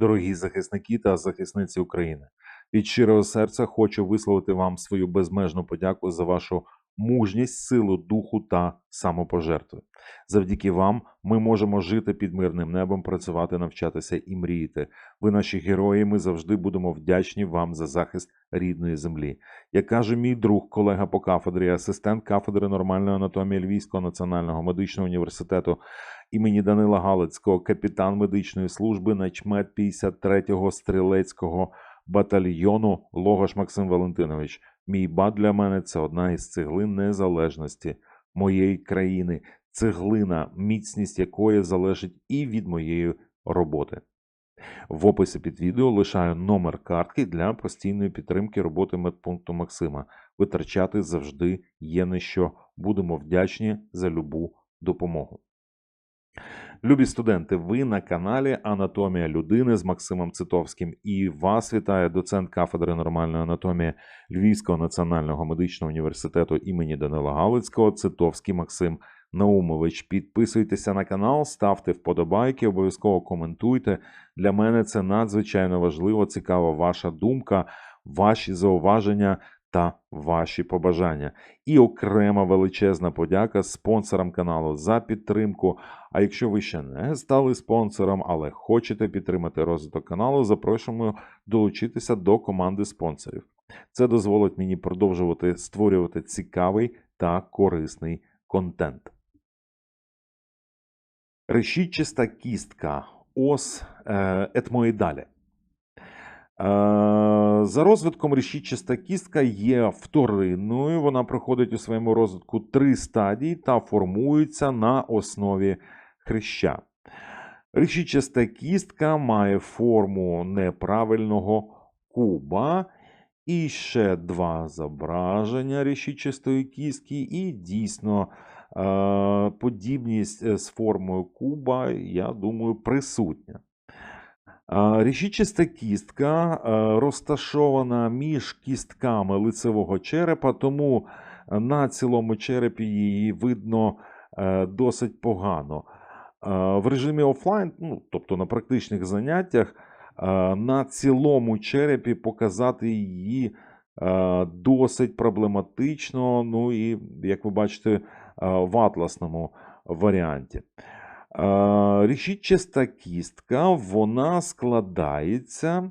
Дорогі захисники та захисниці України, від щирого серця хочу висловити вам свою безмежну подяку за вашу мужність, силу духу та самопожертви. Завдяки вам ми можемо жити під мирним небом, працювати, навчатися і мріяти. Ви наші герої. Ми завжди будемо вдячні вам за захист рідної землі. Як каже мій друг, колега по кафедрі, асистент кафедри нормальної анатомії Львівського національного медичного університету імені Данила Галицького, капітан медичної служби, начмет 53-го стрілецького батальйону Логаш Максим Валентинович. Мій бат для мене це одна із цеглин незалежності моєї країни, цеглина, міцність якої залежить і від моєї роботи. В описі під відео лишаю номер картки для постійної підтримки роботи медпункту Максима. Витрачати завжди є на що. Будемо вдячні за любу допомогу. Любі студенти, ви на каналі Анатомія людини з Максимом Цитовським і вас вітає доцент кафедри нормальної анатомії Львівського національного медичного університету імені Данила Галицького Цитовський Максим Наумович. Підписуйтеся на канал, ставте вподобайки, обов'язково коментуйте. Для мене це надзвичайно важливо, цікава ваша думка, ваші зауваження та ваші побажання. І окрема величезна подяка спонсорам каналу за підтримку. А якщо ви ще не стали спонсором, але хочете підтримати розвиток каналу, запрошуємо долучитися до команди спонсорів. Це дозволить мені продовжувати створювати цікавий та корисний контент. Решітчиста кістка ос е, етмоїдалі. Е, За розвитком решітчиста кістка є вторинною. Вона проходить у своєму розвитку три стадії та формується на основі хреща. Решітчаста кістка має форму неправильного куба. І ще два зображення решітчастої кістки, і дійсно е, подібність е, з формою куба, я думаю, присутня. Е, кістка е, розташована між кістками лицевого черепа, тому на цілому черепі її видно е, досить погано. Е, В режимі офлайн, ну, тобто на практичних заняттях, е, на цілому черепі показати її е, досить проблематично. Ну і, як ви бачите, е, в атласному варіанті. Е, кістка вона складається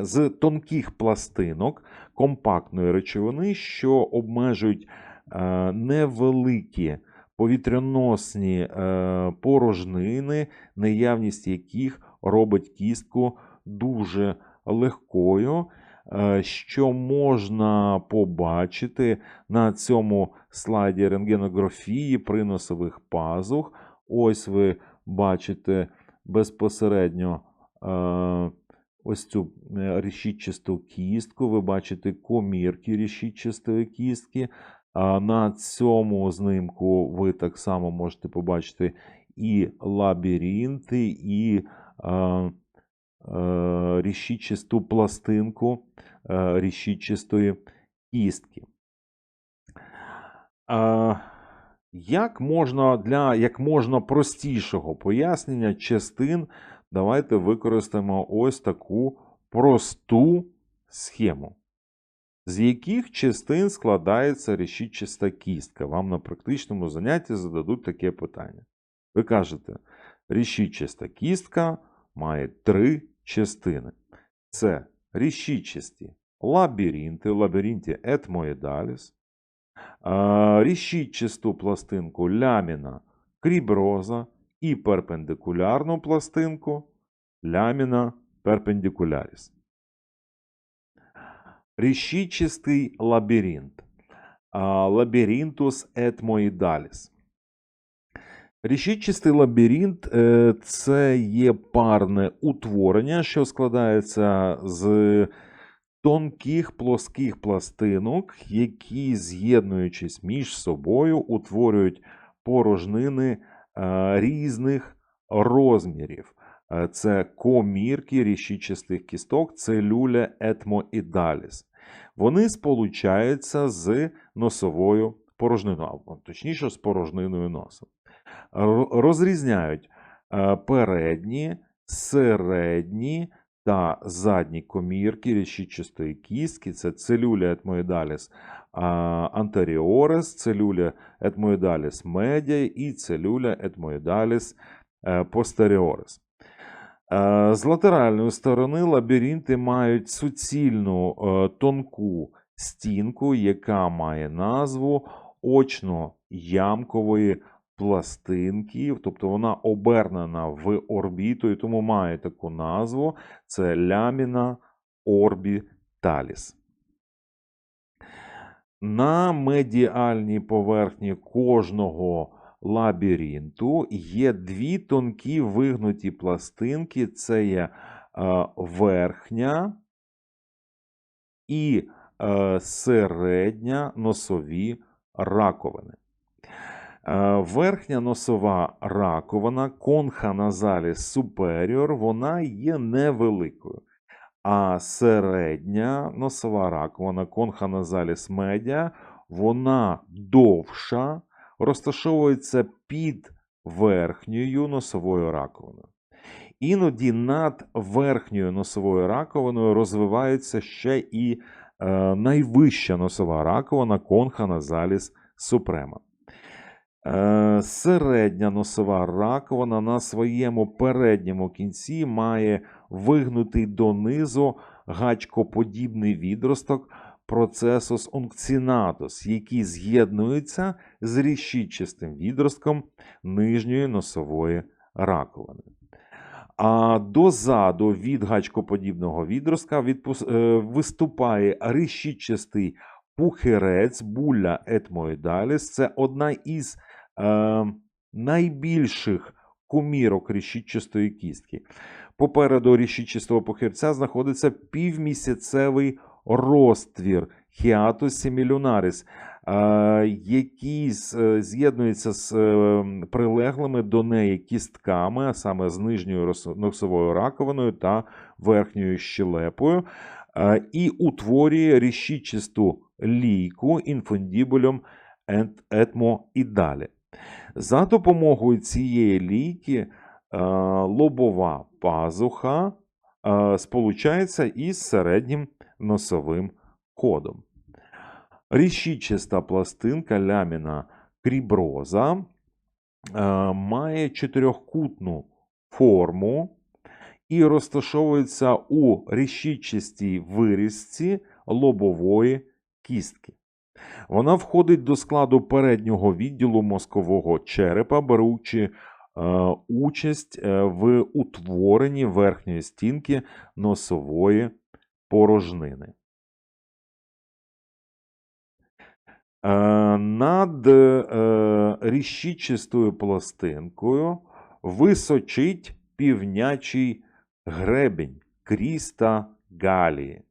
з тонких пластинок компактної речовини, що обмежують е, невеликі повітряносні е, порожнини, наявність яких робить кістку дуже легкою, е, що можна побачити на цьому слайді рентгенографії при носових пазух. Ось ви бачите безпосередньо е, ось цю е, решітчасту кістку, ви бачите комірки решітчастої кістки. На цьому знимку ви так само можете побачити і лабіринти, і е, решітчасту пластинку решітчастої кістки. Як можна для як можна простішого пояснення частин, давайте використаємо ось таку просту схему. З яких частин складається решітчаста кістка? Вам на практичному занятті зададуть таке питання. Ви кажете, решітчаста кістка має три частини. Це решітчасті лабіринти, лабіринті етмоїдаліс, а, пластинку ляміна кріброза і перпендикулярну пластинку ляміна перпендикуляріс. Решітчастий лабіринт. Лабіринтус етмоїдаліс. Решітчастий лабіринт е, це є парне утворення, що складається з тонких плоских пластинок, які, з'єднуючись між собою, утворюють порожнини е, різних розмірів. Е, Це комірки рішічастих кісток, целюля етмоідаліс. Вони сполучаються з носовою порожниною, або точніше, з порожниною носа. Розрізняють е, передні, середні та задні комірки рішічастої кістки. Це целюля етмоїдаліс антеріорес, целюля етмоїдаліс медіа і целюля етмоїдаліс е, постеріорес. Е, З латеральної сторони лабіринти мають суцільну е, тонку стінку, яка має назву очно-ямкової пластинки, тобто вона обернена в орбіту, і тому має таку назву: це ляміна орбіталіс. На медіальній поверхні кожного лабіринту є дві тонкі вигнуті пластинки: це є е, верхня і е, середня носові раковини. Е, Верхня носова раковина конха назаліс суперіор, вона є невеликою. А середня носова раковина конха назаліс медіа, вона довша, розташовується під верхньою носовою раковиною. Іноді над верхньою носовою раковиною розвивається ще і е, найвища носова раковина конха назаліс супрема. Е, Середня носова раковина на своєму передньому кінці має вигнутий донизу гачкоподібний відросток процесус ункціонатус, який з'єднується з рішічистим відростком нижньої носової раковини. А дозаду від гачкоподібного відростка е, виступає рішічистий пухирець буля етмоїдаліс. Це одна із найбільших кумірок рішічистої кістки. Попереду рішічистого пухирця знаходиться півмісяцевий розтвір хіатус семілюнаріс, е, який е, з'єднується з е, прилеглими до неї кістками, а саме з нижньою носовою раковиною та верхньою щелепою, е, і утворює рішічисту лійку інфундібулем етмоідалі. За допомогою цієї лійки е, лобова пазуха е, сполучається із середнім носовим ходом. Рішічиста пластинка ляміна кріброза е, має чотирьохкутну форму і розташовується у рішічистій вирізці лобової кістки. Вона входить до складу переднього відділу мозкового черепа, беручи е, участь е, в утворенні верхньої стінки носової порожнини. Е, Над е, рішічистою пластинкою височить півнячий гребень Кріста Галії.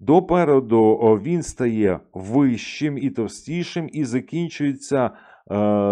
Допереду він стає вищим і товстішим і закінчується е,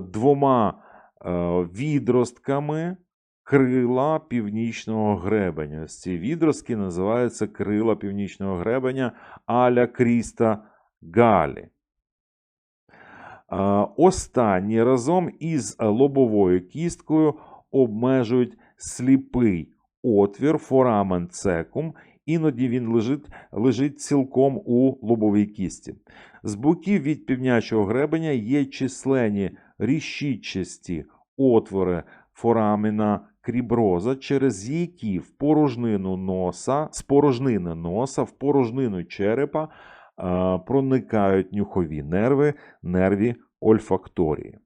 двома е, відростками крила північного гребеня. Ці відростки називаються крила північного гребеня аля Кріста Галі. Е, Останні разом із лобовою кісткою обмежують сліпий отвір форамен цекум, іноді він лежить, лежить цілком у лобовій кісті. З боків від півнячого гребеня є численні рішічасті отвори форамена кріброза, через які в порожнину носа, з порожнини носа, в порожнину черепа е, проникають нюхові нерви, нерві ольфакторії.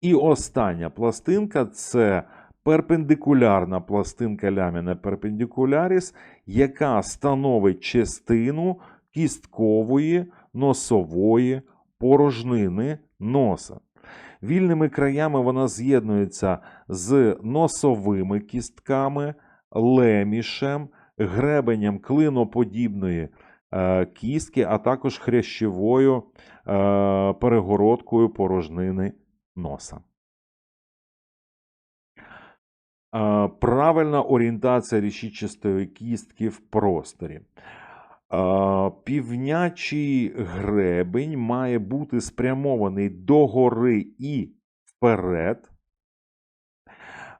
І остання пластинка це перпендикулярна пластинка ляміна перпендикуляріс, яка становить частину кісткової носової порожнини носа. Вільними краями вона з'єднується з носовими кістками, лемішем, гребенем клиноподібної е, кістки, а також хрящовою е, перегородкою порожнини носа. Правильна орієнтація рішічистої кістки в просторі. Півнячий гребень має бути спрямований догори і вперед.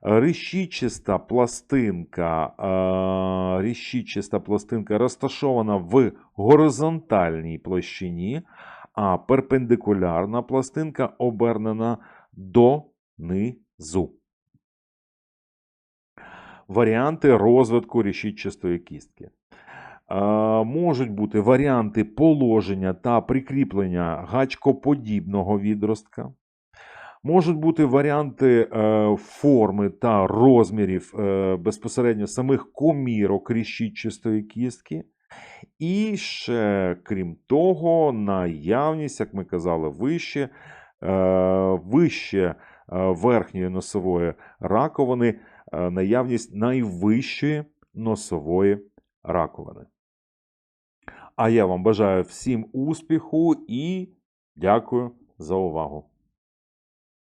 Решітчаста пластинка, е, пластинка розташована в горизонтальній площині, а перпендикулярна пластинка обернена донизу. Варіанти розвитку решітчастої кістки. Е, Можуть бути варіанти положення та прикріплення гачкоподібного відростка. Можуть бути варіанти е, форми та розмірів е, безпосередньо самих комірок решітчастої кістки. І ще, крім того, наявність, як ми казали вище, вище верхньої носової раковини, наявність найвищої носової раковини. А я вам бажаю всім успіху і дякую за увагу.